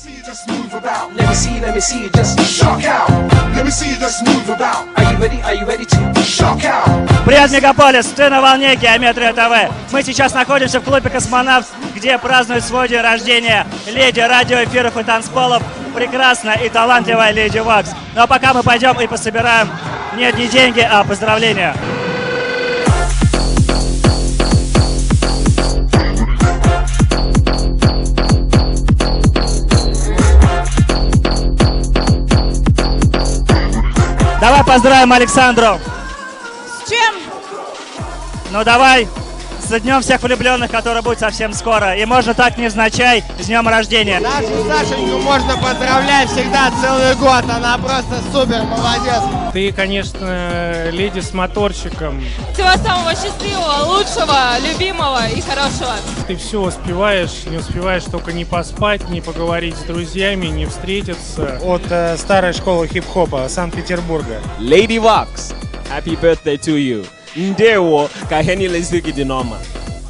see you just move about. Let me see, let me see you just shock out. Let me see you just move about. Are you ready? Are you ready to shock out? Привет, Мегаполис! Ты на волне Геометрия ТВ. Мы сейчас находимся в клубе «Космонавт», где празднует свой день рождения леди радиоэфиров и танцполов, прекрасная и талантливая леди Вакс. Ну а пока мы пойдем и пособираем нет не деньги, а поздравления. Давай поздравим Александру. С чем? Ну давай, с днем всех влюбленных, который будет совсем скоро. И можно так невзначай, с днем рождения. Нашу Сашеньку можно поздравлять всегда целый год. Она просто супер, молодец. Ты, конечно, леди с моторчиком. Всего самого счастливого, лучшего, любимого и хорошего. Ты все успеваешь, не успеваешь только не поспать, не поговорить с друзьями, не встретиться. От э, старой школы хип-хопа Санкт-Петербурга. Lady Vox, happy birthday to you. Ndewo, ka di noma.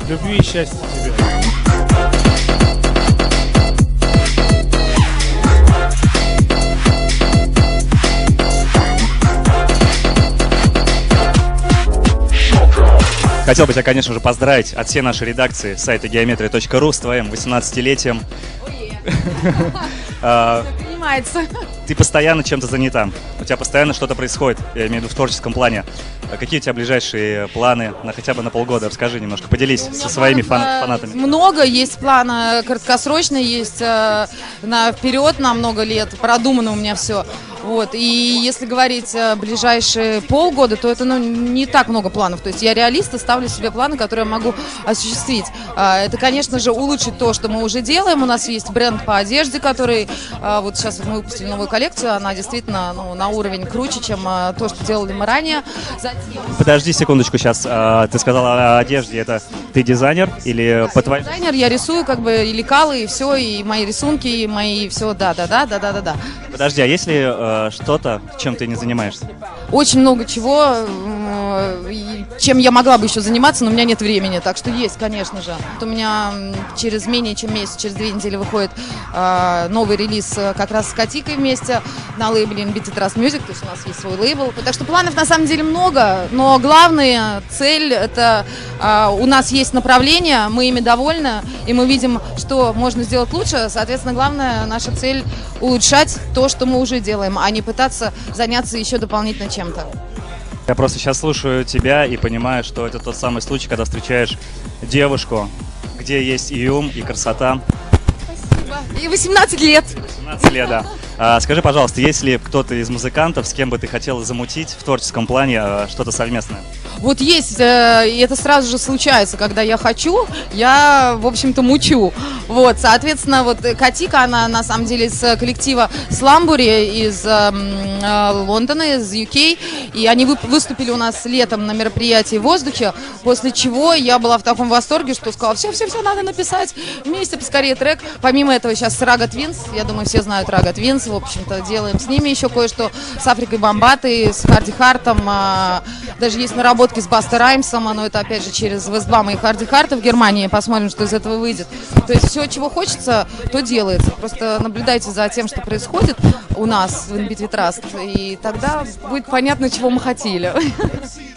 Любви и счастья тебе. Хотел бы тебя, конечно же, поздравить от всей нашей редакции сайта geometria.ru с твоим 18-летием. А, Понимается. Ты постоянно чем-то занята. У тебя постоянно что-то происходит, я имею в виду в творческом плане. А Какие у тебя ближайшие планы на хотя бы на полгода? Расскажи немножко, поделись со своими фан- Э, фанатами. Много есть плана краткосрочные, есть э, на вперед на много лет, продумано у меня все. Вот. И если говорить э, ближайшие полгода, то это ну, не так много планов. То есть я реалист и ставлю себе планы, которые я могу осуществить. А, Это, конечно же, улучшить то, что мы уже делаем. У нас есть бренд по одежде, который а, вот сейчас мы выпустили новую коллекцию. Она действительно ну, на уровень круче, чем а, то, что делали мы ранее. Затем Подожди секундочку сейчас. Ты сказала о одежде. Это ты дизайнер или по твоим... дизайнер, я рисую как бы и лекалы, и все, и мои рисунки, и мои все, да, да, да, да, да, да, да. Подожди, а если что-то, чем ты не занимаешься? Очень много чего, чем я могла бы еще заниматься, но у меня нет времени, так что есть, конечно же. Вот у меня через менее чем месяц, через две недели выходит а, новый релиз э, как раз с Катикой вместе на лейбле NBT Trust Music, то есть у нас есть свой лейбл. Так что планов на самом деле много, но главная цель это а, у нас есть направление, мы ими довольны, и мы видим, что можно сделать лучше. Соответственно, главная наша цель улучшать то, что мы уже делаем, а не пытаться заняться еще дополнительно чем-то. Я просто сейчас слушаю тебя и понимаю, что это тот самый случай, когда встречаешь девушку, где есть и ум, и красота. И 18 лет. 17 лет, да. А, скажи, пожалуйста, есть ли кто-то из музыкантов, с кем бы ты хотела замутить в творческом плане а, что-то совместное? Вот есть, э, и это сразу же случается, когда я хочу, я, в общем-то, мучу. Вот, соответственно, вот э, Катика, она на самом деле из э, коллектива Сламбури из э, м, э, Лондона, из UK, и они выступили у нас летом на мероприятии в воздухе, после чего я была в таком восторге, что сказала, все-все-все, надо написать вместе поскорее трек. Помимо этого сейчас Рага Твинс, я думаю, все знают Рага Твинс, в общем-то, делаем с ними еще кое-что, с Африкой Бомбатой, с Харди Хартом, а, даже есть наработки с Баста Раймсом, но это опять же через Вестбама и Харди Харта в Германии, посмотрим, что из этого выйдет. То есть все, чего хочется, то делается. Просто наблюдайте за тем, что происходит у нас в Inbit Trust, и тогда будет понятно, чего мы хотели.